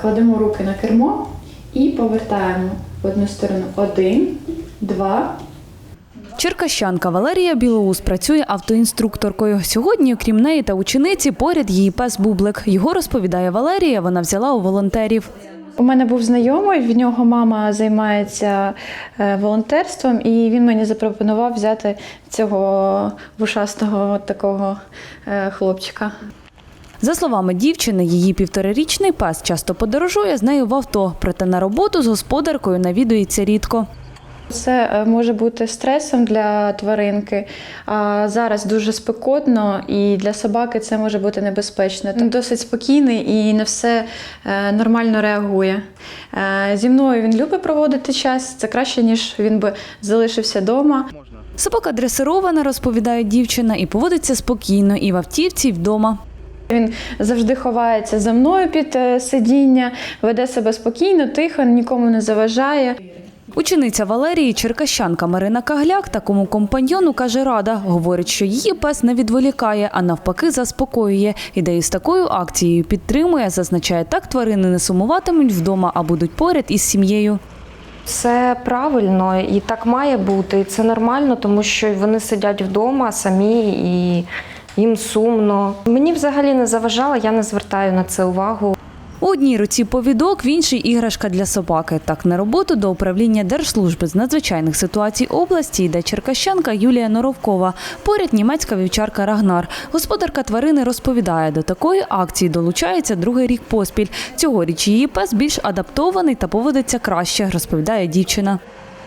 кладемо руки на кермо і повертаємо в одну сторону. Один, два, Черкащанка Валерія Білоус працює автоінструкторкою. Сьогодні, окрім неї та учениці, поряд її пес Бублик. Його розповідає Валерія. Вона взяла у волонтерів. У мене був знайомий, в нього мама займається е, волонтерством, і він мені запропонував взяти цього вушастого такого е, хлопчика. За словами дівчини, її півторарічний пес часто подорожує з нею в авто, проте на роботу з господаркою навідується рідко. Це е, може бути стресом для тваринки. А зараз дуже спекотно, і для собаки це може бути небезпечно. Він досить спокійний і на все е, нормально реагує. Е, Зі мною він любить проводити час. Це краще, ніж він би залишився вдома. Собака дресирована, розповідає дівчина, і поводиться спокійно і в автівці, і вдома. Він завжди ховається за мною під е, сидіння, веде себе спокійно, тихо, нікому не заважає. Учениця Валерії, черкащанка Марина Кагляк, такому компаньйону каже рада. Говорить, що її пес не відволікає, а навпаки заспокоює. Ідею з такою акцією підтримує, зазначає, так тварини не сумуватимуть вдома, а будуть поряд із сім'єю. Це правильно і так має бути. І це нормально, тому що вони сидять вдома самі і їм сумно. Мені взагалі не заважало, я не звертаю на це увагу. У одній руці повідок, в іншій іграшка для собаки. Так на роботу до управління Держслужби з надзвичайних ситуацій області йде черкащанка Юлія Норовкова. Поряд німецька вівчарка Рагнар. Господарка тварини розповідає, до такої акції долучається другий рік поспіль. Цьогоріч її пес більш адаптований та поводиться краще, розповідає дівчина.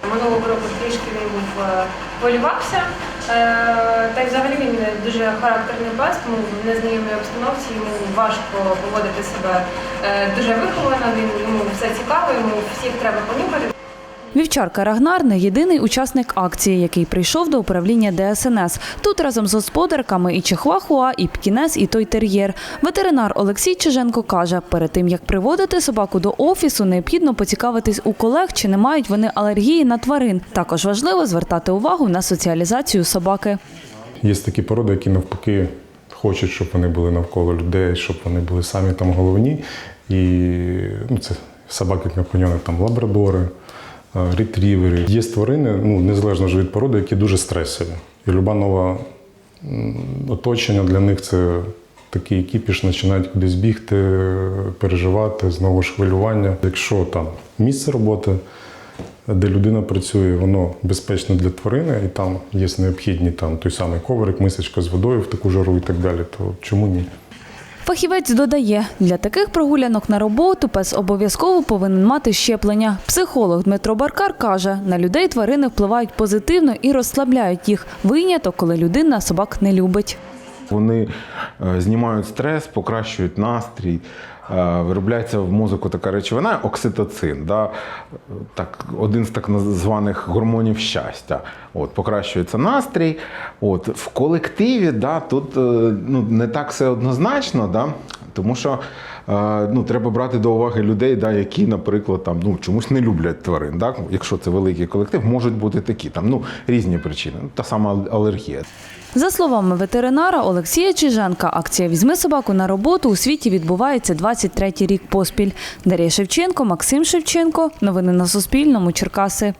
Минулого року трішки він був е, хвилювався. Е, Та й взагалі він дуже характерний пес, тому в незнайомій обстановці йому важко поводити себе е, дуже виховано, він йому все цікаво, йому всіх треба понюхати. Вівчарка Рагнар не єдиний учасник акції, який прийшов до управління ДСНС. Тут разом з господарками і Чихуахуа, і Пкінес, і той тер'єр. Ветеринар Олексій Чиженко каже, перед тим як приводити собаку до офісу, необхідно поцікавитись у колег, чи не мають вони алергії на тварин. Також важливо звертати увагу на соціалізацію собаки. Є такі породи, які навпаки хочуть, щоб вони були навколо людей, щоб вони були самі там головні. І ну, це собаки компаньони, там лабрадори, ретрівери. Є тварини, ну, незалежно ж від породи, які дуже стресові. І люба нова оточення для них це такий кіпіш, починають кудись бігти, переживати, знову ж хвилювання. Якщо там місце роботи, де людина працює, воно безпечне для тварини, і там є необхідні там той самий коврик, мисочка з водою в таку жару і так далі, то чому ні? Фахівець додає, для таких прогулянок на роботу пес обов'язково повинен мати щеплення. Психолог Дмитро Баркар каже, на людей тварини впливають позитивно і розслабляють їх. Виняток, коли людина собак не любить. Вони е, знімають стрес, покращують настрій. е, Виробляється в мозку така речовина окситоцин, да? так, один з так званих гормонів щастя. От, покращується настрій. От, в колективі да, тут е, ну, не так все однозначно, да? Тому що е, ну, треба брати до уваги людей, да, які, наприклад, там, ну, чомусь не люблять тварин. Да? Якщо це великий колектив, можуть бути такі там, ну, різні причини. Та сама алергія. За словами ветеринара Олексія Чиженка, акція Візьми собаку на роботу у світі відбувається 23-й рік поспіль. Дар'я Шевченко, Максим Шевченко. Новини на Суспільному. Черкаси.